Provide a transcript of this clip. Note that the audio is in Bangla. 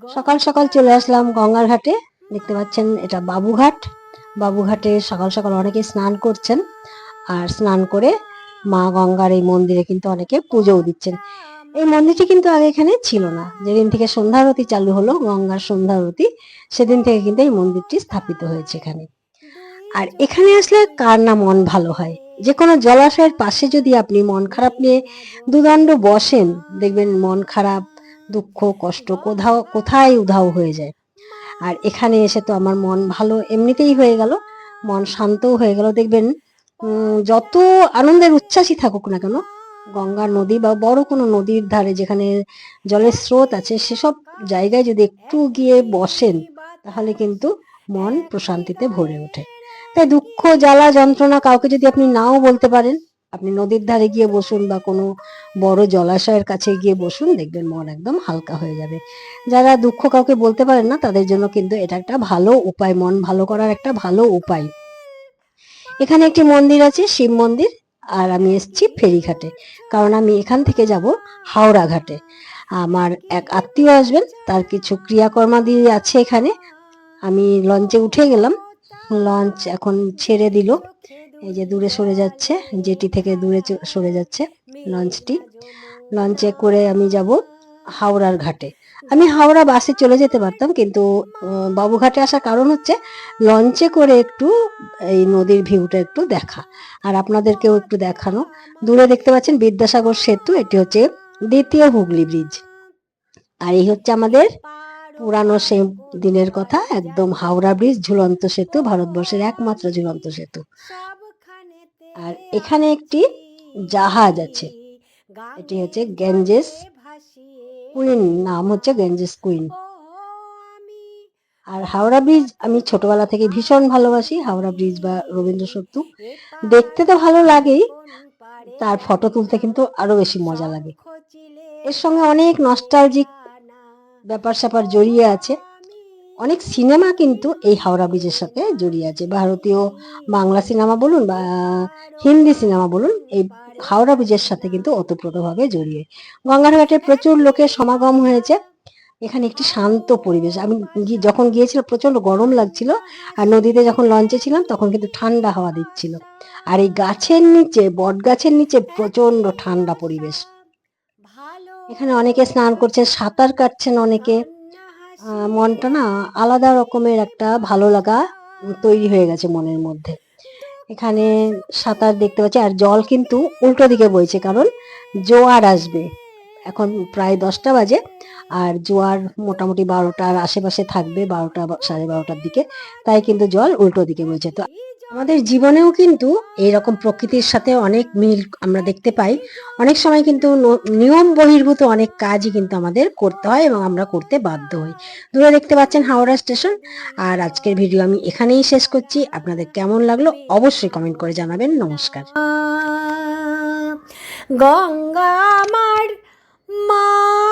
সকাল সকাল চলে আসলাম গঙ্গার ঘাটে। দেখতে পাচ্ছেন, এটা বাবুঘাট। বাবুঘাটে সকাল সকাল অনেকে স্নান করছেন আর স্নান করে মা গঙ্গার এই মন্দিরে কিন্তু অনেকে পুজোও দিচ্ছেন। এই মন্দিরটি কিন্তু আগে এখানে ছিল না। যেদিন থেকে সন্ধ্যারতি চালু হলো, গঙ্গার সন্ধ্যারতি, সেদিন থেকে কিন্তু এই মন্দিরটি স্থাপিত হয়েছে এখানে। আর এখানে আসলে কার না মন ভালো হয়? যে কোনো জলাশয়ের পাশে যদি আপনি মন খারাপ নিয়ে দুদণ্ড বসেন, দেখবেন মন খারাপ দুঃখ, কষ্ট কোথাও, কোথায় উধাও হয়ে যায়। আর এখানে এসে তো আমার মন ভালো এমনিতেই হয়ে গেল। মন শান্তও হয়ে গেল। দেখবেন যত আনন্দের উচ্ছ্বাসই থাকুক না কেন, গঙ্গা নদী বা বড় কোনো নদীর ধারে যেখানে জলের স্রোত আছে, সেসব জায়গায় যদি একটু গিয়ে বসেন, তাহলে কিন্তু মন প্রশান্তিতে ভরে ওঠে। তাই দুঃখ, জ্বালা, যন্ত্রণা কাউকে যদি আপনি নাও বলতে পারেন আপনি নদীর ধারে গিয়ে বসুন বা কোনো বড় জলাশয়ের কাছে গিয়ে বসুন, দেখবেন মন একদম হালকা হয়ে যাবে। যারা দুঃখ কাউকে বলতে পারেন না, তাদের জন্য কিন্তু এটা একটা ভালো উপায়, মন ভালো করার একটা ভালো উপায়। এখানে একটি মন্দির আছে, শিব মন্দির, আর আমি এসেছি ফেরিঘাটে। কারণ আমি এখান থেকে যাব হাওড়া ঘাটে। আমার এক আত্মীয় আসবেন, তার কিছু ক্রিয়াকর্মাদি আছে এখানে। আমি লঞ্চে উঠে গেলাম। লঞ্চ এখন ছেড়ে দিল। এই যে দূরে সরে যাচ্ছে, জেটি থেকে দূরে সরে যাচ্ছে লঞ্চটি। লঞ্চে করে আমি যাব হাওড়ার ঘাটে। আমি হাওড়া বাসে চলে যেতে পারতাম, কিন্তু বাবুঘাটে আসার কারণ হচ্ছে লঞ্চে করে একটু এই নদীর ভিউটা একটু দেখা। আর আপনাদেরকেও একটু দেখানো। দূরে দেখতে পাচ্ছেন বিদ্যাসাগর সেতু, এটি হচ্ছে দ্বিতীয় হুগলি ব্রিজ। আর এই হচ্ছে আমাদের পুরানো সেই দিনের কথা, একদম হাওড়া ব্রিজ ঝুলন্ত সেতু, ভারতবর্ষের একমাত্র ঝুলন্ত সেতু। আর এখানে একটি জাহাজ আছে। এটি হচ্ছে গ্যাঞ্জেস কুইন, নাম হচ্ছে গ্যাঞ্জেস কুইন। আর হাওড়া ব্রিজ আমি ছোটবেলা থেকে ভীষণ ভালোবাসি, হাওড়া ব্রিজ বা রবীন্দ্র সেতু দেখতে তো ভালো লাগেই, তার ফটো তুলতে কিন্তু আরও বেশি মজা লাগে। এর সঙ্গে অনেক নস্টালজিক ব্যাপার স্যাপার জড়িয়ে আছে। অনেক সিনেমা কিন্তু এই হাওড়া ব্রিজের সাথে জড়িয়ে আছে। ভারতীয় বাংলা সিনেমা বলুন বা হিন্দি সিনেমা বলুন এই হাওড়া ব্রিজের সাথে কিন্তু ওতপ্রোতভাবে জড়িয়ে। গঙ্গার ঘাটে প্রচুর লোকের সমাগম হয়েছে। এখানে একটি শান্ত পরিবেশ। আমি যখন গিয়েছিলাম প্রচণ্ড গরম লাগছিল আর নদীতে যখন লঞ্চে ছিলাম তখন কিন্তু ঠান্ডা হাওয়া দিচ্ছিল। আর এই গাছের নিচে বট গাছের নিচে প্রচণ্ড ঠান্ডা পরিবেশ। এখানে অনেকে স্নান করছেন সাঁতার কাটছেন অনেকে। মনটা না আলাদা রকমের একটা ভালো লাগা তৈরি হয়ে গেছে মনের মধ্যে। এখানে সাঁতার দেখতে পাচ্ছি, আর জল কিন্তু উল্টো দিকে বইছে, কারণ জোয়ার আসবে। এখন প্রায় দশটা বাজে, আর জোয়ার মোটামুটি বারোটার আশেপাশে থাকবে, বারোটা সাড়ে বারোটার দিকে, তাই কিন্তু জল উল্টো দিকে বইছে। তো আমাদের জীবনেও কিন্তু এইরকম প্রকৃতির সাথে অনেক মিল আমরা দেখতে পাই। অনেক সময় কিন্তু নিয়ম বহির্ভূত অনেক কাজই কিন্তু আমাদের করতে হয় এবং আমরা করতে বাধ্য হই। দূরে দেখতে পাচ্ছেন হাওড়া স্টেশন। আর আজকের ভিডিও আমি এখানেই শেষ করছি। আপনাদের কেমন লাগল অবশ্যই কমেন্ট করে জানাবেন। নমস্কার। গঙ্গা আমার মা